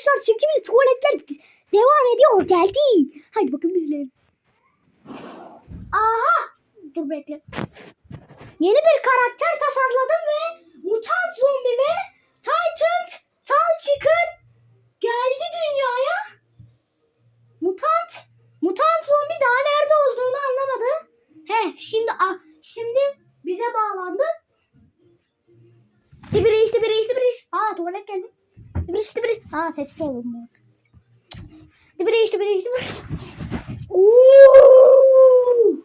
arkadaşlar çekimimiz tuvaletler devam ediyor. Geldi. Hadi bakın izleyelim. Aha. Dur bekle. Yeni bir karakter tasarladım ve mutant zombi ve Titan Tal Chicken geldi dünyaya. Mutant mutant zombi daha nerede olduğunu anlamadı. He şimdi ah, şimdi bize bağlandı. Dibiriş dibiriş dibiriş. Aa tuvalet geldi. Dibiriş dibiriş. Aa sesli olun bu. Dibiriş dibiriş dibiriş. Ooo.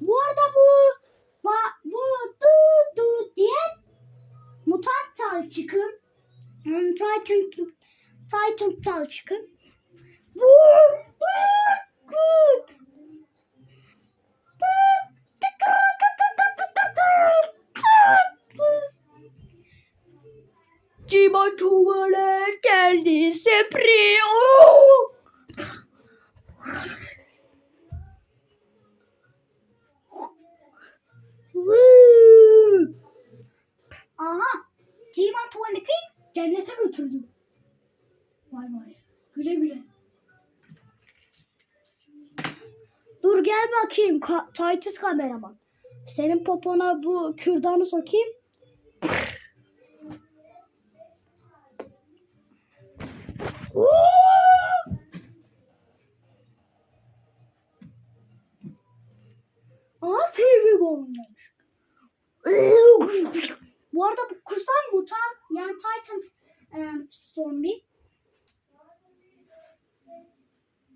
Bu arada bu bu du du diyen mutant tal çıkın. Titan Titan tal çıkın. Bu Ciba tuvalet geldi sepri. Oo! Aha! Civan tuvaleti cennete götürdü. Vay vay. Güle güle. Dur gel bakayım ka- Titus kameraman. Senin popona bu kürdanı sokayım. Aa TV. Bu arada bu kusan mutant yani Titan um, zombi.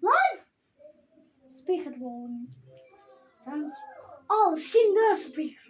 Lan! Speaker. Sen al şimdi speaker.